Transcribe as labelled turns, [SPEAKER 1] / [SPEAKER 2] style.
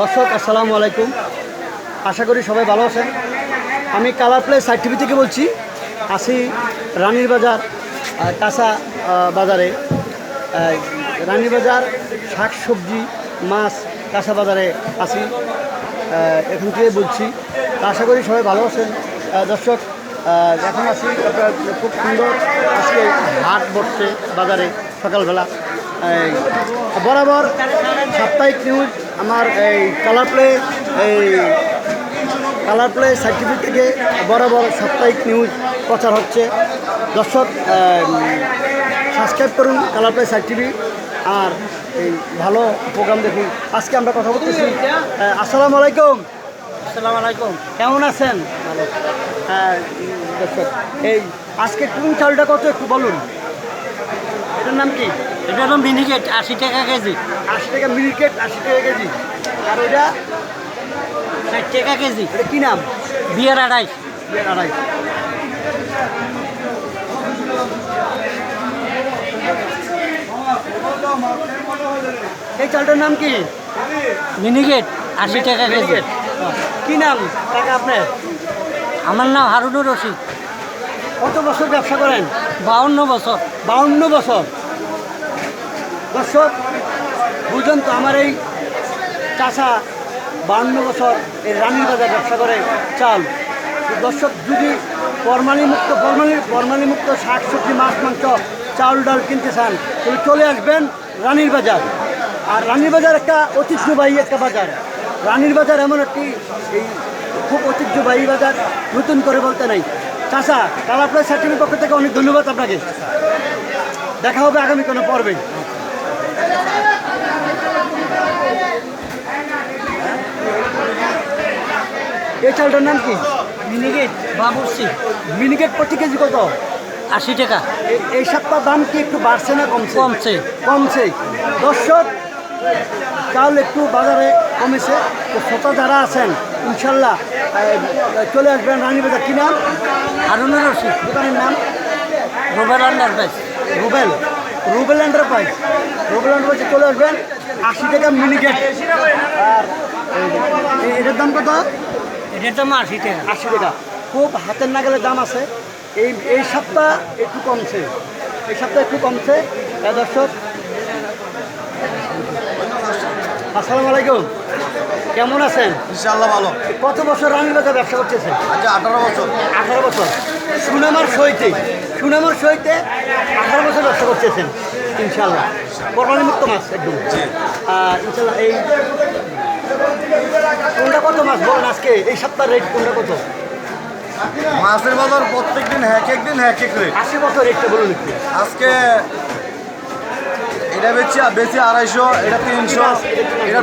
[SPEAKER 1] দর্শক, আসসালামু আলাইকুম। আশা করি সবাই ভালো আছেন। আমি কালার প্লে সাইড টিভি থেকে বলছি। আসি রানীর বাজার কাঁচা বাজারে। রানীর বাজার, শাক, সবজি, মাছ কাঁচা বাজারে আসি এখান থেকে বলছি। আশা করি সবাই ভালো আছেন। দর্শক এখন আসি খুব সুন্দর আজকে হাট বসছে বাজারে সকালবেলা। বরাবর সাপ্তাহিক নিউজ আমার এই কালার প্লে এই কালার প্লে সার্টিফিকেট থেকে বরাবর সাপ্তাহিক নিউজ প্রচার হচ্ছে। দর্শক সাবস্ক্রাইব করুন কালার প্লে সার্টিফিকেট আর এই ভালো প্রোগ্রাম দেখুন। আজকে আমরা কথা বলতেছি আসসালামু আলাইকুম।
[SPEAKER 2] আসসালামু আলাইকুম।
[SPEAKER 1] কেমন আছেন? হ্যাঁ দর্শক এই আজকে কোন চালটা কত একটু বলুন। এটার নাম কি?
[SPEAKER 2] এটা হলো মিনিকেট আশি টাকা কেজি।
[SPEAKER 1] আশি টাকা মিনিকেট আশি টাকা কেজি। আর ওইটা
[SPEAKER 2] ষাট টাকা কেজি।
[SPEAKER 1] এটা কী নাম?
[SPEAKER 2] বিয়ার আড়াইশ
[SPEAKER 1] বিয়ের আড়াই। এই চালটার নাম কি?
[SPEAKER 2] মিনিকেট আশি টাকা কেজি।
[SPEAKER 1] কি নাম? টাকা আপনার?
[SPEAKER 2] আমার নাম হারুনুর রশিদ।
[SPEAKER 1] কত বছর ব্যবসা করেন?
[SPEAKER 2] বাউন্ন বছর।
[SPEAKER 1] বাউন্ন বছর। দর্শক বুঝলেন তো আমার এই চাষা বাউন্ন বছর এই রানীর বাজার ব্যবসা করে। চাল। দর্শক, যদি ফরমালি মুক্ত ফরমালি ফরমালি শাক, সবজি, মাছ, মাংস, চাল, ডাল কিনতে চান, তাহলে চলে আসবেন রানীর বাজার। আর রানীর বাজার একটা ঐতিহ্যবাহী একটা বাজার। রানীর বাজার এমন একটি এই খুব ঐতিহ্যবাহী বাজার, নতুন করে বলতে নাই। চাষা কালাপ্লাই সার্টিফিকেট পক্ষ থেকে অনেক ধন্যবাদ আপনাকে। দেখা হবে আগামী কোনো পর্বে। এই চালটার নাম কি?
[SPEAKER 2] মিনিকেট বাবুর্চি।
[SPEAKER 1] মিনিকেট প্রতি কেজি কত?
[SPEAKER 2] আশি টাকা।
[SPEAKER 1] এই সপ্তাহ দাম কি একটু বাড়ছে না কমছে?
[SPEAKER 2] কমছে।
[SPEAKER 1] কমছে। দর্শক চাল একটু বাজারে কমেছে। তো শ্রোতা যারা আছেন ইনশাল্লাহ চলে আসবেন রানী বাজার। কি নাম?
[SPEAKER 2] হারুনুর রশিদ।
[SPEAKER 1] দোকানের নাম?
[SPEAKER 2] রুবেল বাইশ
[SPEAKER 1] রুবেল। রুবেল এন্টারপ্রাইজ। রুবেল এন্টারপ্রাইজে চলে আসবেন আশি টাকা মিনিকেট আর এটার দাম কত?
[SPEAKER 2] এটার দাম আশি টাকা।
[SPEAKER 1] আশি টাকা। খুব হাতের নাগালের দাম আছে। এই এই সপ্তাহ একটু কমছে। এই সপ্তাহ একটু কমছে। দর্শক আসসালামু আলাইকুম। কেমন আছেন?
[SPEAKER 3] ইনশাআল্লাহ ভালো।
[SPEAKER 1] কত বছর রানীর বাজার ব্যবসা করতেছেন?
[SPEAKER 3] আচ্ছা আঠারো বছর।
[SPEAKER 1] আঠারো বছর। সুনামার সইতে সুনামার সইতে আঠারো বছর ব্যবসা করতেছেন ইনশাল্লাহ কোরবানি মুক্ত মাছ একদম। আর ইনশাল্লাহ এই কোনটা কত মাছ বলেন আজকে? এই সপ্তাহের রেট কোনটা কত?
[SPEAKER 3] মাছের বাজার প্রত্যেক দিন এক এক দিন এক এক রেট
[SPEAKER 1] আশি বছর রেটটা বলুন একটু?
[SPEAKER 3] আজকে এটা বেচি বেচি আড়াইশো এটা তিনশো। এটা